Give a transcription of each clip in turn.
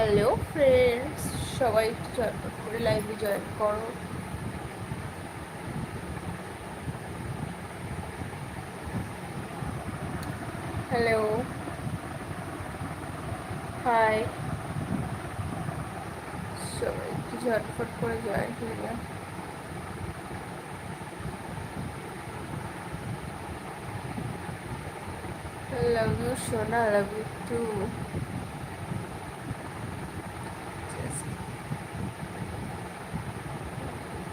Hello friends সবাই ঝটপট করে লাইভে জয়েন করো। হ্যালো হাই সবাই একটু ঝটপট করে জয়েন হয়ে যাও। লাভ ইউ সোনা লাভ ইউ টু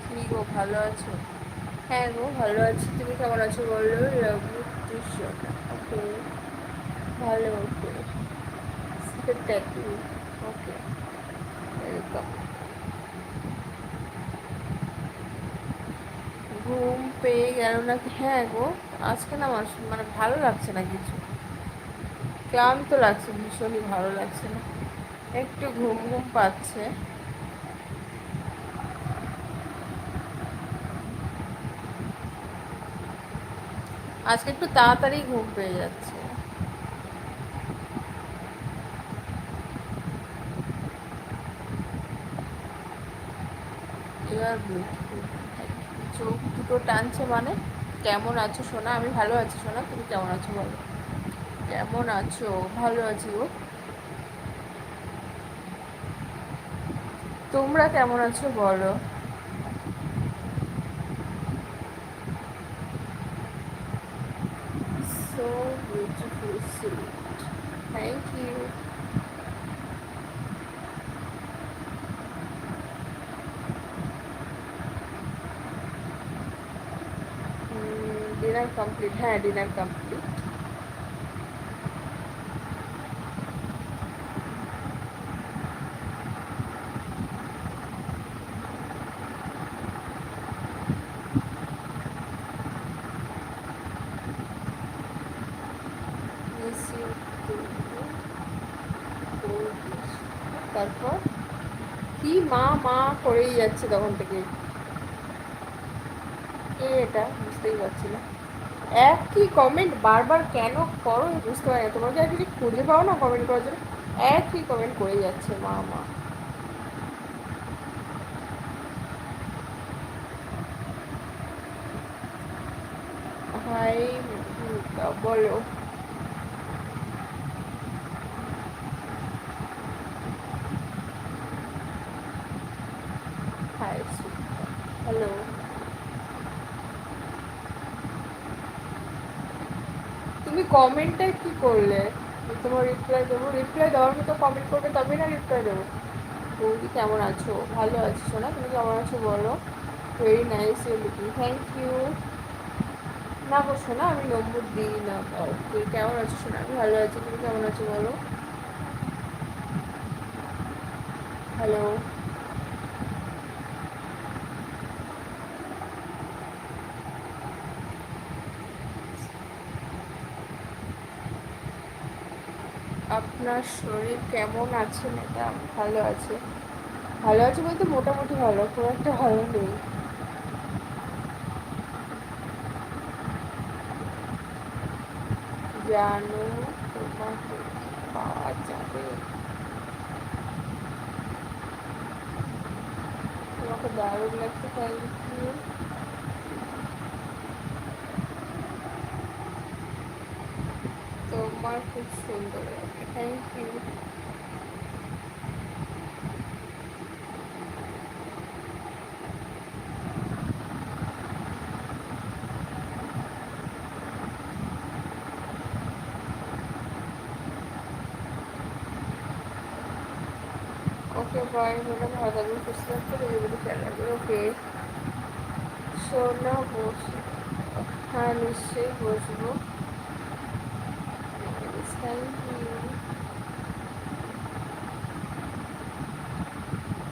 কি গো ভালো আছো? হ্যাঁ গো ভালো আছি। তুমি কেমন আছো বলল লাভ ইউ টু সোনা ওকে ভালো ওকে ওকে ওয়েলকাম ঘুম পেয়ে গেল নাকি? হ্যাঁ গো আজকে না আমার মানে ভালো লাগছে না কিছু। ক্লান্ত লাগছে ভীষণই ভালো লাগছে না। একটু ঘুম ঘুম পাচ্ছে। আজকে একটু তাড়াতাড়ি ঘুম পেয়ে যাচ্ছে। এবার চোখ দুটো টানছে মানে? কেমন আছো সোনা? আমি ভালো আছি সোনা, তুমি কেমন আছো বলো? কেমন আছো? ভালো আছি ও তোমরা কেমন আছো বলো? Beautiful sweet thank you dinner complete হ্যাঁ ডিনার কমপ্লিট তারপর কি মা মা করেই যাচ্ছে তখন থেকে এটা বুঝতেই পারছি না। একই কমেন্ট বারবার কেন করো বুঝতে পারি না। তোমরা আর কিছু খুঁজে পাও না কমেন্ট করার জন্য? একই কমেন্ট করে যাচ্ছে, মা মা। হাই বলো হাই হ্যালো তুমি কমেন্টটা কি করলে? তোমার রিপ্লাই দেবো। রিপ্লাই দেওয়ার মতো কমেন্ট করবে তবে না রিপ্লাই দেবো। বৌদি, কেমন আছো? ভালো আছো, সোনা। তুমি কেমন আছো বলো? Very nice you looking thank you না গো শোনা আমি নম্বর দিই না। ওকে কেমন আছো শোনা আমি ভালো আছি, তুমি কেমন আছো বলো? হ্যালো আপনার শরীর কেমন আছে ম্যাডাম? ভালো আছে? ভালো আছে বলতে মোটামুটি ভালো, খুব একটা ভালো নেই। জানো তোমাকে পাওয়া যাবে। তোমাকে দারুণ থ্যাংক ইউ তোমার খুব সুন্দর লাগে thank you okay bye madam ভালো থাকবেন সুস্থ থাকতে এগুলো খেয়াল রাখবেন ওকে সোনা বস হ্যাঁ নিশ্চয়ই বসবো থ্যাংক ইউ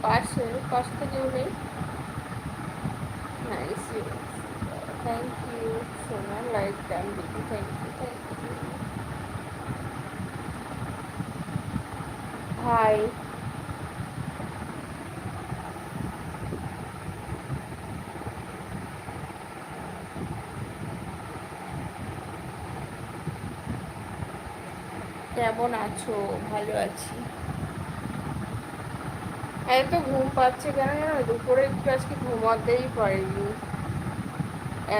পাশে, পাশ থেকে উঠে। নাইস থ্যাংক ইউ সোনা লাইক টাইম দিদি thank you thank you hi কেমন আছো? ভালো আছি। এত ঘুম পাচ্ছে কেন জানো? দুপুরে একটু আজকে ঘুমাতেই পারিনি।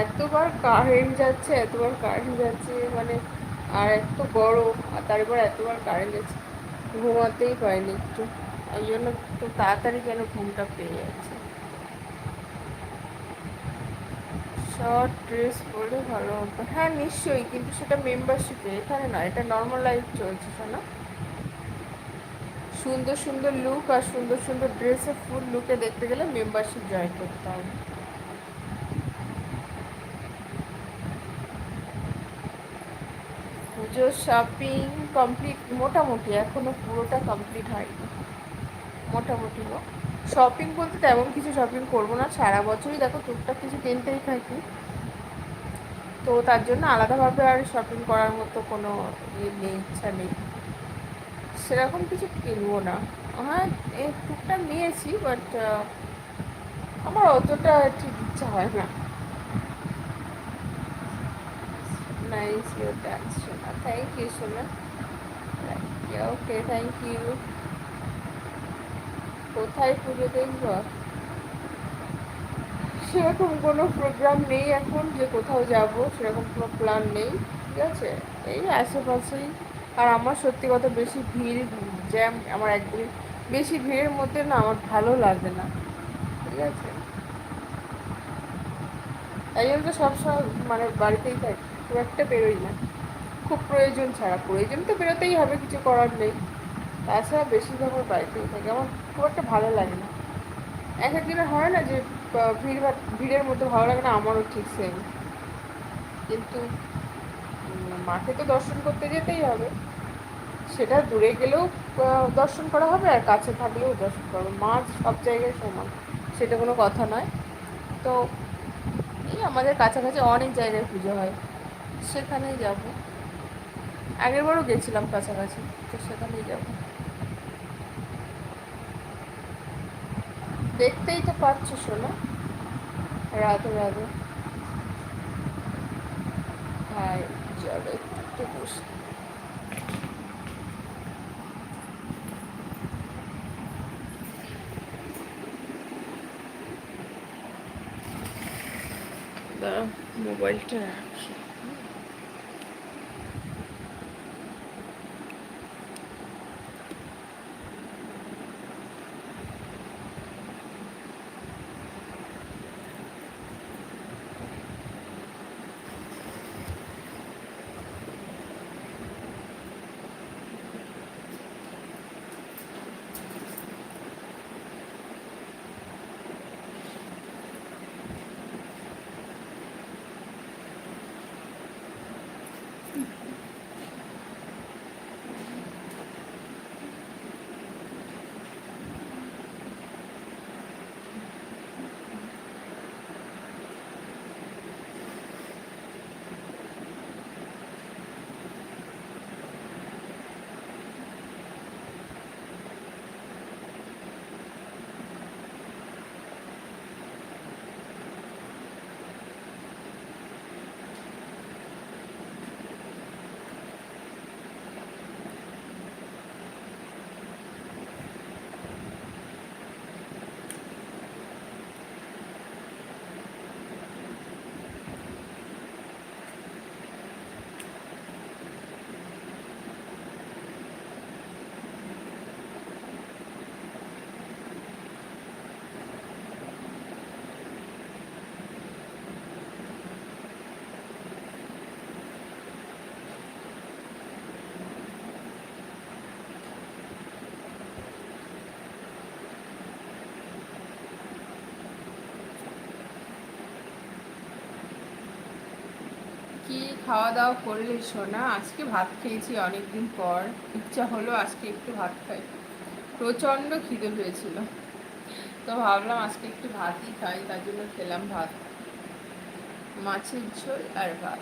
এতবার কারেন্ট যাচ্ছে, এতবার কারেন্ট যাচ্ছে মানে আর এত গরম, আর তারপর এতবার কারেন্ট যাচ্ছে, ঘুমাতেই পারিনি একটু। এই জন্য একটু তাড়াতাড়ি যেন ঘুমটা পেয়ে যাচ্ছে। শর্ট ড্রেস পরে ভালো হতো হ্যাঁ নিশ্চয়ই, কিন্তু সেটা মেম্বারশিপে এখানে না, এটা নর্মাল লাইফ চলছে না সুন্দর সুন্দর লুক আর সুন্দর সুন্দর ড্রেসে ফুল লুকে দেখতে গেলে মেম্বারশিপ জয়েন করতে হবে। পুজোর শপিং কমপ্লিট মোটামুটি, এখনও পুরোটা কমপ্লিট হয়নি। মোটামুটি হোক শপিং বলতে তেমন কিছু শপিং করব না, সারা বছরই দেখো টুকটাক কিছু কিনতেই থাকি। তো তার জন্য আলাদাভাবে আর শপিং করার মতো কোনো ইয়ে নেই, ইচ্ছা নেই। সেরকম কিছু কিনবো না। হ্যাঁ এই টুকটা নিয়েছি বাট আমার অতটা ঠিক ইচ্ছা হয় না। নাইস ইউর ডান্স সোনা থ্যাংক ইউ সোনা ওকে থ্যাংক ইউ কোথায় পুজো দেখব? সেরকম কোনো প্রোগ্রাম নেই এখন যে কোথাও যাব, সেরকম কোনো প্ল্যান নেই। ঠিক আছে? এই আশেপাশেই আর আমার সত্যি কথা বেশি ভিড়, জ্যাম, আমার একদমই বেশি ভিড়ের মধ্যে না আমার ভালো লাগে না। ঠিক আছে? তাই জন্য তো সবসময় মানে বাড়িতেই থাকি, খুব একটা বেরোই না। খুব প্রয়োজন ছাড়া, প্রয়োজন তো বেরোতেই হবে, কিছু করার নেই। তাছাড়া বেশিরভাগ আমার বাড়িতেই থাকে, আমার খুব একটা ভালো লাগে না। এক একদিনে হয় না যে ভিড় ভিড়ের মধ্যে ভালো লাগে না, আমারও ঠিক সেম কিন্তু মাকে তো দর্শন করতে যেতেই হবে। সেটা দূরে গেলেও দর্শন করা হবে আর কাছে থাকলেও দর্শন করা হবে। মা সব জায়গায় সমান, সেটা কোনো কথা নয়। তো এই আমাদের কাছাকাছি অনেক জায়গায় পুজো হয়। সেখানেই যাব। আগেরবারও গেছিলাম কাছাকাছি, তো সেখানেই যাব। দেখতেই তো পাচ্ছ শোনো রাধে রাধে। হ্যাঁ চলো একটু বসে। মোবাইলটা রাখি কি খাওয়া দাওয়া করলে সোনা, আজকে ভাত খেয়েছি অনেকদিন পর। ইচ্ছা হলো আজকে একটু ভাত খাই। প্রচণ্ড খিদে পেয়েছিল। তো ভাবলাম আজকে একটু ভাতই খাই, তার জন্য খেলাম ভাত। মাছের ঝোল আর ভাত।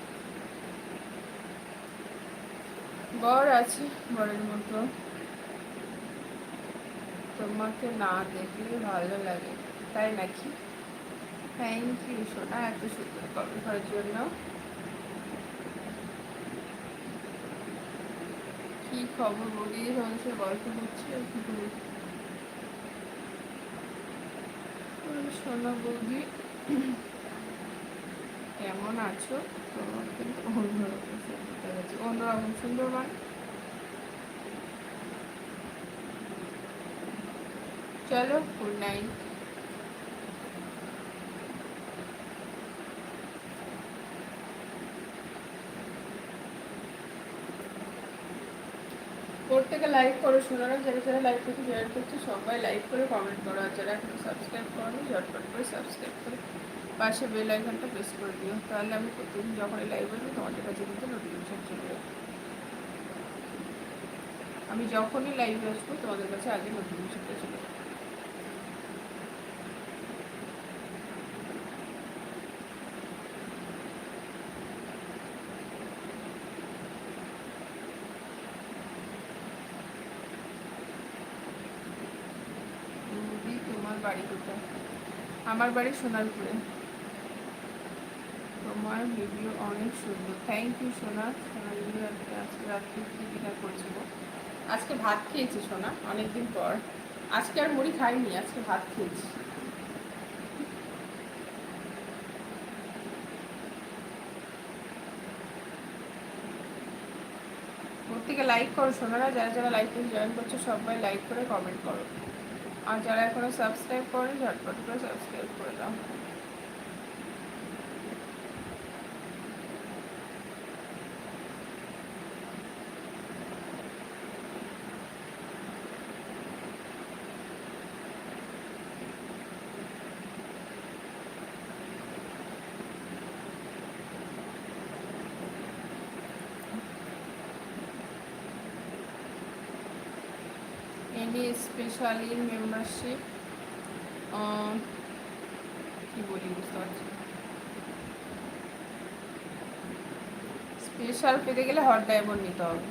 বর আছে বরের মতো। তোমাকে না দেখলে ভালো লাগে, তাই নাকি? থ্যাংক ইউ সোনা, এত সুন্দর কমেন্ট করার জন্য কি খবর বলি মানুষের গল্প হচ্ছে সোনা বৌদি, কেমন আছো? তোমার কিন্তু অন্যরকম গেছে অন্যরকম সুন্দর মানে চলো গুড নাইট প্রত্যেকে লাইক করো শোনারা যারা যারা লাইক করছে জয়েন করছে, সবাই লাইক করে কমেন্ট করো, আর যারা এখনও সাবস্ক্রাইব করো ঝটপট করে সাবস্ক্রাইব করে। পাশে বেল আইকনটা প্রেস করে দিও, তাহলে আমি প্রতিদিন যখন লাইভ আসব, তোমাদের কাছে কিন্তু নোটিফিকেশন চলে যাবে। আমি যখনই লাইভে আসব, তোমাদের কাছে আগে নোটিফিকেশনটা চলে যাবে দিদি তোমার বাড়ি কোথায় আমার বাড়ি সোনারপুরে। তোমার ভিডিও অনেক সুন্দর। থ্যাংক ইউ সোনা। সোনা দিদি আজকে রাত্রে কি ডিনার আজকে ভাত খেয়েছি, সোনা, অনেকদিন পর। আজকে আর মুড়ি খাইনি, আজকে ভাত খেয়েছি। প্রত্যেকে লাইক করো, সোনারা, যারা যারা লাইক জয়েন করছ, সবাই লাইক করে কমেন্ট করো। আর যারা এখনও সাবস্ক্রাইব করে ঝটপট করে সাবস্ক্রাইব করে দাও। Specially membership uh, কি বলি বুঝতে পারছি স্পেশাল পেতে গেলে হট ডায়মন্ড নিতে হবে।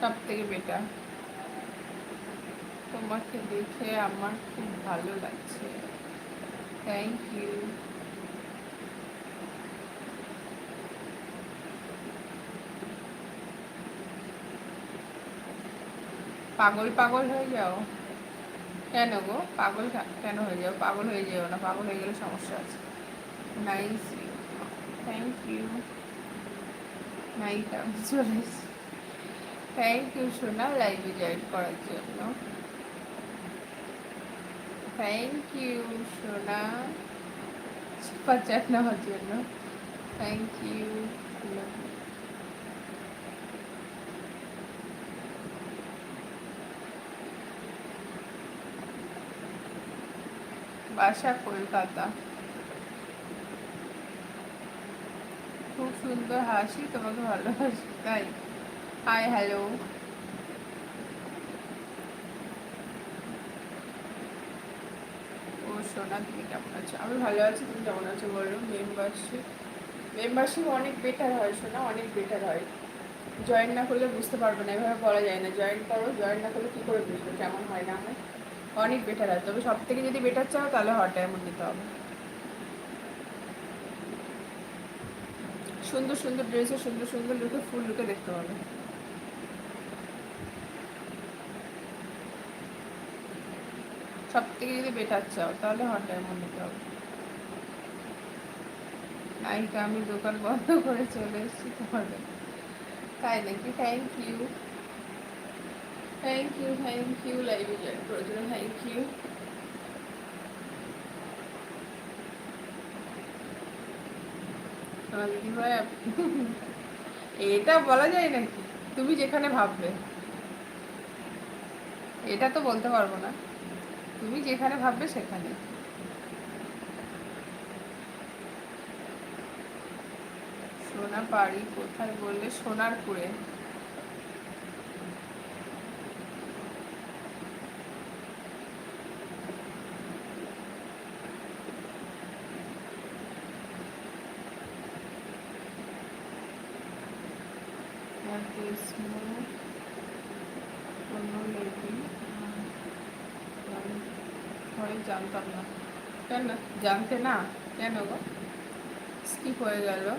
সব থেকে বেটার তোমাকে দেখে আমার খুব ভালো লাগছে। থ্যাংক ইউ পাগল পাগল হয়ে যাও। কেন গো? পাগল কেন হয়ে যাও? পাগল হয়ে যাও না, পাগল হয়ে গেলে সমস্যা আছে। নাইস থ্যাংক ইউ নাইট আমি চলে থ্যাংক ইউ সোনা লাইভে জয়েন করার জন্য। থ্যাংক ইউ সোনা। সুপার চ্যাট নেওয়ার জন্য। থ্যাংক ইউ বাসা কলকাতা। খুব সুন্দর হাসি, তোমাকে ভালোবাসি, তাই? হাই হ্যালো ও, সোনা, তুমি কেমন আছো? আমি ভালো আছি, তুমি কেমন আছো বলো? মেম্বারশিপ মেম্বারশিপ অনেক বেটার হয়, সোনা, অনেক বেটার হয়। জয়েন না করলে বুঝতে পারবে না, এভাবে বলা যায় না। জয়েন করো জয়েন না করলে কী করে বুঝবে? কেমন হয় না হয়? অনেক বেটার হয়। তবে সব থেকে যদি বেটার চাও, তাহলে হট ডায়মন্ড নিতে হবে। সুন্দর সুন্দর ড্রেসে সুন্দর সুন্দর লুকে ফুল লুকে দেখতে হবে সব থেকে যদি বেটার চাও, তাহলে হট ডায়মন্ড নিতে হবে। নাইকা আমি দোকান বন্ধ করে চলে এসেছি তোমাদের। তাই নাকি? Thank you thank you thank you লাইভে জয়েন থ্যাংক ইউ এটা বলা যায় নাকি? তুমি যেখানে ভাববে। এটা তো বলতে পারব না। তুমি যেখানে ভাববে সেখানে। সোনা বাড়ি কোথায় বললে? সোনারপুরে। জানতাম না। কেন? জানতে না? কেন গো? স্কিপ হয়ে গেল?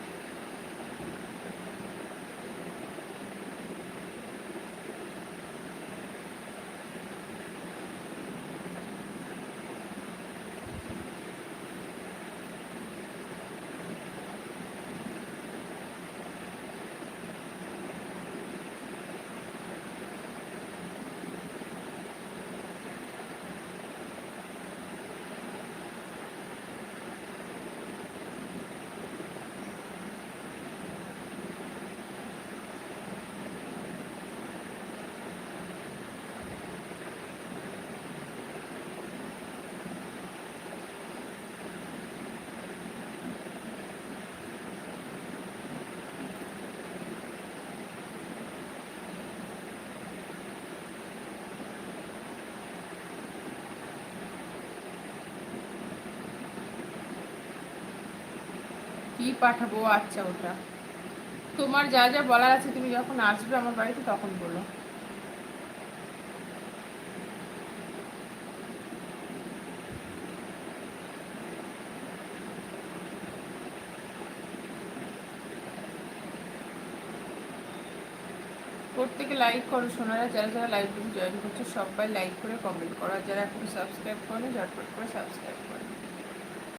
কি পাঠাবো? আচ্ছা ওটা। তোমার যা যা বলার আছে, তুমি যখন আসবে আমার বাড়িতে, তখন বলো। প্রত্যেকে লাইক করো, সোনারা যারা যারা লাইভ জয়েন করছে, সবাই লাইক করে কমেন্ট করো। যারা এখন সাবস্ক্রাইব করে ঝটপট করে সাবস্ক্রাইব করো।